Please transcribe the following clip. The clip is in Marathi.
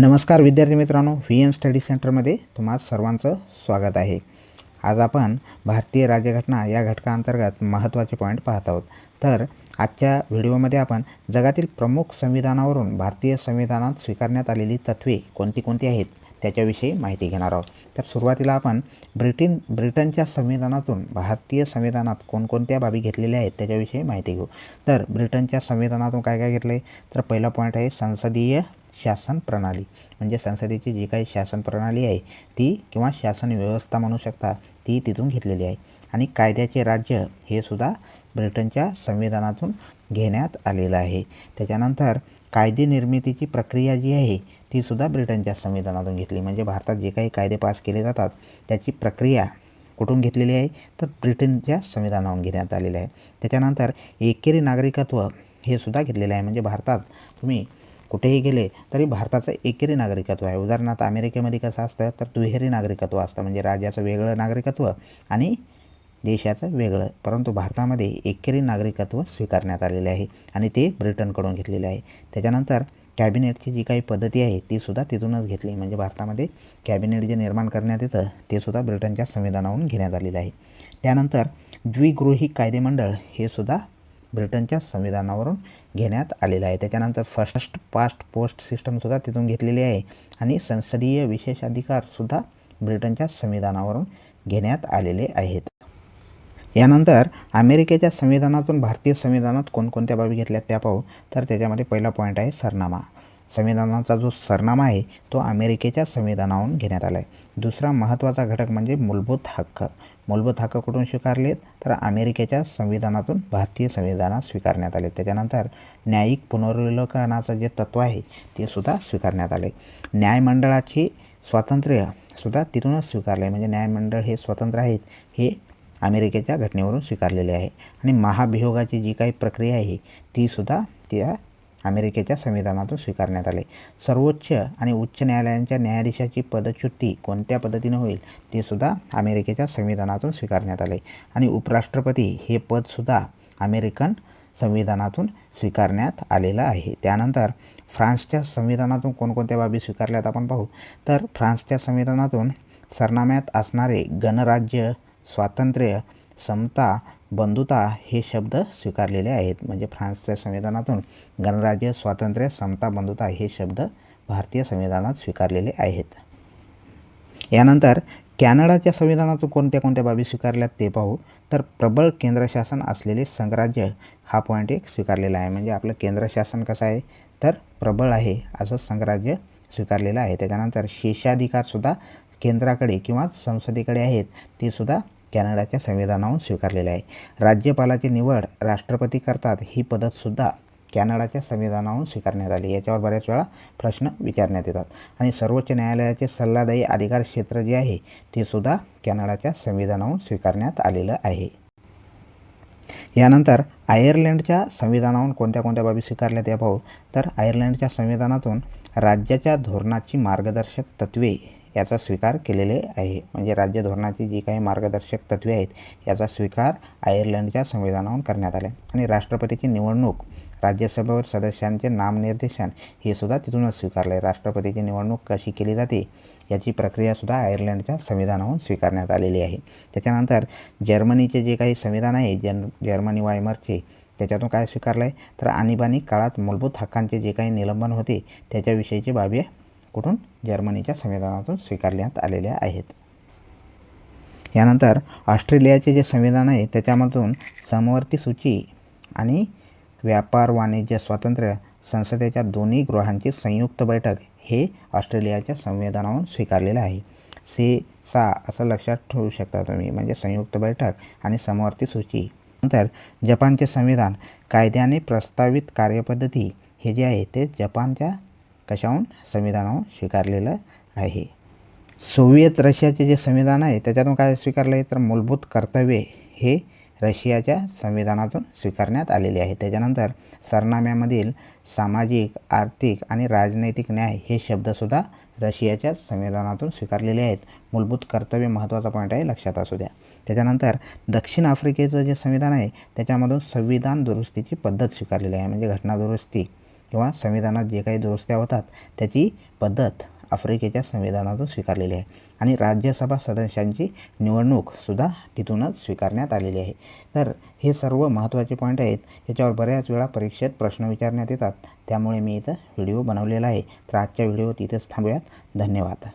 नमस्कार विद्यार्थी मित्रांनो व्ही एन स्टडी सेंटरमध्ये तुम्हा सर्वांचं स्वागत आहे. आज आपण भारतीय राज्यघटना या घटकाअंतर्गत महत्त्वाचे पॉईंट पाहत आहोत. तर आजच्या व्हिडिओमध्ये आपण जगातील प्रमुख संविधानावरून भारतीय संविधानात स्वीकारण्यात आलेली तत्त्वे कोणती कोणती आहेत त्याच्याविषयी माहिती घेणार आहोत. तर सुरुवातीला आपण ब्रिटन ब्रिटनच्या संविधानातून भारतीय संविधानात कोणकोणत्या बाबी घेतलेल्या आहेत त्याच्याविषयी माहिती घेऊ. तर ब्रिटनच्या संविधानातून काय काय घेतलं आहे तर पहिला पॉईंट आहे संसदीय शासन प्रणाली. म्हणजे संसदेची जी काही शासन प्रणाली आहे ती किंवा शासन व्यवस्था म्हणू शकता ती तिथून घेतलेली आहे. आणि कायद्याचे राज्य हे सुद्धा ब्रिटनच्या संविधानातून घेण्यात आलेलं आहे. त्याच्यानंतर कायदे निर्मितीची प्रक्रिया जी आहे ती सुद्धा ब्रिटनच्या संविधानातून घेतली. म्हणजे भारतात जे काही कायदे पास केले जातात त्याची प्रक्रिया कुठून घेतलेली आहे तर ब्रिटनच्या संविधानावरून घेण्यात आलेलं आहे. त्याच्यानंतर एकेरी नागरिकत्व हे सुद्धा घेतलेलं आहे. म्हणजे भारतात तुम्ही कुठेही गेले तरी भारताचं एकेरी नागरिकत्व आहे. उदाहरणार्थ अमेरिकेमध्ये कसं असतं तर दुहेरी नागरिकत्व असतं. म्हणजे राज्याचं वेगळं नागरिकत्व आणि देशाचं वेगळं. परंतु भारतामध्ये एकेरी नागरिकत्व स्वीकारण्यात आलेले आहे आणि ते ब्रिटनकडून घेतलेले आहे. त्याच्यानंतर कॅबिनेटची जी काही पद्धती आहे ती सुद्धा तिथूनच घेतली. म्हणजे भारतामध्ये कॅबिनेट जे निर्माण करण्यात येतं ते सुद्धा ब्रिटनच्या संविधानावरून घेण्यात आलेलं आहे. त्यानंतर द्विगृही कायदेमंडळ हे सुद्धा ब्रिटनच्या संविधानावरून घेण्यात आलेला आहे. त्याच्यानंतर फर्स्ट पास्ट पोस्ट सिस्टमसुद्धा तिथून घेतलेली आहे. आणि संसदीय विशेषाधिकारसुद्धा ब्रिटनच्या संविधानावरून घेण्यात आलेले आहेत. यानंतर अमेरिकेच्या संविधानातून भारतीय संविधानात कोणकोणत्या बाबी घेतल्यात त्या पाहू. तर त्याच्यामध्ये पहिला पॉईंट आहे सरनामा. संविधानाचा जो सरनामा आहे तो अमेरिकेच्या संविधानावरून घेण्यात आला आहे दुसरा महत्त्वाचा घटक म्हणजे मूलभूत हक्क. मूलभूत हक्क कुठून स्वीकारलेत? तर अमेरिकेच्या संविधानातून भारतीय संविधानात स्वीकारण्यात आले त्याच्यानंतर न्यायिक पुनर्विलोकनाचं जे तत्त्व आहे ते सुद्धा स्वीकारण्यात आले न्यायमंडळाची स्वातंत्र्य सुद्धा तिथूनच स्वीकारले म्हणजे न्यायमंडळ हे स्वतंत्र आहेत हे अमेरिकेच्या घटनेवरून स्वीकारलेले आहे. आणि महाभियोगाची जी काही प्रक्रिया आहे तीसुद्धा त्या अमेरिकेच्या संविधानातून स्वीकारण्यात आले. सर्वोच्च आणि उच्च न्यायालयांच्या न्यायाधीशाची पदच्युती कोणत्या पद्धतीने होईल ते सुद्धा अमेरिकेच्या संविधानातून स्वीकारण्यात आले. आणि उपराष्ट्रपती हे पदसुद्धा अमेरिकन संविधानातून स्वीकारण्यात आलेलं आहे. त्यानंतर फ्रान्सच्या संविधानातून कोणकोणत्या बाबी स्वीकारल्यात आपण पाहू. तर फ्रान्सच्या संविधानातून सरनाम्यात असणारे गणराज्य स्वातंत्र्य समता बंधुता हे शब्द स्वीकारलेले आहेत. म्हणजे फ्रान्सच्या संविधानातून गणराज्य स्वातंत्र्य समता बंधुता हे शब्द भारतीय संविधानात स्वीकारलेले आहेत. यानंतर कॅनडाच्या संविधानातून कोणत्या कोणत्या बाबी स्वीकारल्यात ते पाहू. तर प्रबळ केंद्रशासन असलेले संघराज्य हा पॉईंट एक स्वीकारलेला आहे. म्हणजे आपलं केंद्रशासन कसं आहे? तर प्रबळ आहे असं संघराज्य स्वीकारलेलं आहे. त्याच्यानंतर शेषाधिकारसुद्धा केंद्राकडे किंवा संसदेकडे आहेत ते सुद्धा कॅनडाच्या संविधानाहून स्वीकारलेले आहे. राज्यपालाची निवड राष्ट्रपती करतात ही पद्धतसुद्धा कॅनडाच्या संविधानावरून स्वीकारण्यात आली. याच्यावर बऱ्याच वेळा प्रश्न विचारण्यात येतात. आणि सर्वोच्च न्यायालयाचे सल्लादायी अधिकार क्षेत्र जे आहे ते सुद्धा कॅनडाच्या संविधानावरून स्वीकारण्यात आलेलं आहे. यानंतर आयर्लंडच्या संविधानावरून कोणत्या कोणत्या बाबी स्वीकारल्या त्या पाहू. तर आयर्लंडच्या संविधानातून राज्याच्या धोरणाची मार्गदर्शक तत्त्वे याचा स्वीकार केलेले आहे. म्हणजे राज्य धोरणाची जी काही मार्गदर्शक तत्त्वे आहेत याचा स्वीकार आयर्लंडच्या संविधानावर करण्यात आले. आणि राष्ट्रपतीची निवडणूक राज्यसभेवर सदस्यांचे नामनिर्देशन हे सुद्धा तिथूनच स्वीकारले. आहे राष्ट्रपतीची निवडणूक कशी केली जाते याची प्रक्रियासुद्धा आयर्लंडच्या संविधानावरून स्वीकारण्यात आलेली आहे. त्याच्यानंतर जर्मनीचे जे काही संविधान आहे जन जर्मनी वायमरचे त्याच्यातून काय स्वीकारलं आहे तर आणीबाणी काळात मूलभूत हक्कांचे जे काही निलंबन होते त्याच्याविषयीची बाबी कुठून? जर्मनीच्या संविधानातून स्वीकारण्यात आलेल्या आहेत. यानंतर ऑस्ट्रेलियाचे जे संविधान आहे त्याच्यामधून समवर्ती सूची आणि व्यापार वाणिज्य स्वातंत्र्य संसदेच्या दोन्ही गृहांची संयुक्त बैठक हे ऑस्ट्रेलियाच्या संविधानावरून स्वीकारलेलं आहे. से सा असं लक्षात ठेवू शकता तुम्ही. म्हणजे संयुक्त बैठक आणि समवर्ती सूची. नंतर जपानचे संविधान कायद्याने प्रस्तावित कार्यपद्धती हे जे आहे ते जपानच्या कशाहून? संविधानाहून स्वीकारलेलं आहे. सोव्हिएत रशियाचे जे संविधान आहे त्याच्यातून काय स्वीकारलं आहे? तर मूलभूत कर्तव्ये हे रशियाच्या संविधानातून स्वीकारण्यात आलेले आहे त्याच्यानंतर सरनाम्यामधील सामाजिक आर्थिक आणि राजनैतिक न्याय हे शब्दसुद्धा रशियाच्या संविधानातून स्वीकारलेले आहेत. मूलभूत कर्तव्य महत्त्वाचा पॉईंट आहे लक्षात असू द्या. त्याच्यानंतर दक्षिण आफ्रिकेचं जे संविधान आहे त्याच्यामधून संविधान दुरुस्तीची पद्धत स्वीकारलेली आहे. म्हणजे घटना दुरुस्ती किंवा संविधानात जे काही दुरुस्त्या होतात त्याची पद्धत आफ्रिकेच्या संविधानातून स्वीकारलेली आहे. आणि राज्यसभा सदस्यांची निवडणूकसुद्धा तिथूनच स्वीकारण्यात आलेली आहे. तर हे सर्व महत्त्वाचे पॉईंट आहेत. याच्यावर बऱ्याच वेळा परीक्षेत प्रश्न विचारण्यात येतात. त्यामुळे मी इथं व्हिडिओ बनवलेला आहे. तर आजच्या व्हिडिओ तिथेच थांबूयात. धन्यवाद.